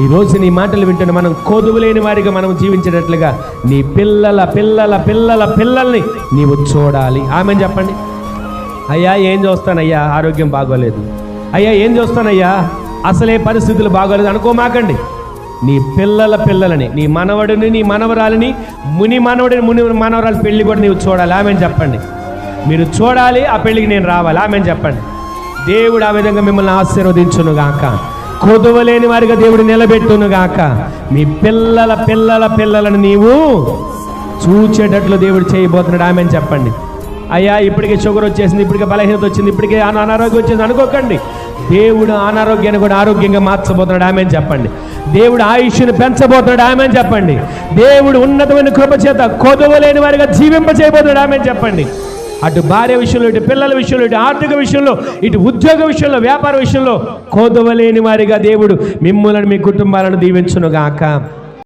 ఈ రోజు నీ మాటలు వింటున్న మనం కోదువులేని వారిగా మనం జీవించేటట్లుగా నీ పిల్లల పిల్లల పిల్లల పిల్లల్ని నీవు చూడాలి. ఆమె చెప్పండి? అయ్యా ఏం చూస్తానయ్యా? ఆరోగ్యం బాగోలేదు. అయ్యా ఏం చూస్తానయ్యా? అసలే పరిస్థితులు బాగోలేదు. అనుకోమాకండి. నీ పిల్లల పిల్లలని నీ మనవడిని నీ మనవరాలిని ముని మనవడిని ముని మనవరాలు పెళ్ళి కూడా నీవు చూడాలి. ఆమె చెప్పండి? మీరు చూడాలి ఆ పెళ్ళికి నేను రావాలి. ఆమె చెప్పండి? దేవుడు ఆ విధంగా మిమ్మల్ని ఆశీర్వదించును కొదువ లేని వారిగా దేవుడు నిలబెట్టును గాక. మీ పిల్లల పిల్లల పిల్లలను నీవు చూచేటట్లు దేవుడు చేయబోతున్నాడు. ఆమె చెప్పండి. అయ్యా ఇప్పటికే షుగర్ వచ్చేసింది ఇప్పటికే బలహీనత వచ్చింది ఇప్పటికే అనారోగ్యం వచ్చింది అనుకోకండి. దేవుడు అనారోగ్యాన్ని కూడా ఆరోగ్యంగా మార్చబోతున్నాడు. ఆమె చెప్పండి. దేవుడు ఆయుష్ను పెంచబోతున్నాడు. ఆమె చెప్పండి. దేవుడు ఉన్నతమైన కృప చేత కొదవలేని వారిగా జీవింప చేయబోతున్నాడు ఆమె చెప్పండి. అటు భార్య విషయంలో ఇటు పిల్లల విషయంలో ఇటు ఆర్థిక విషయంలో ఇటు ఉద్యోగ విషయంలో వ్యాపార విషయంలో కోదవలేని వారిగా దేవుడు మిమ్మల్ని మీ కుటుంబాలను దీవించునుగాక. గాక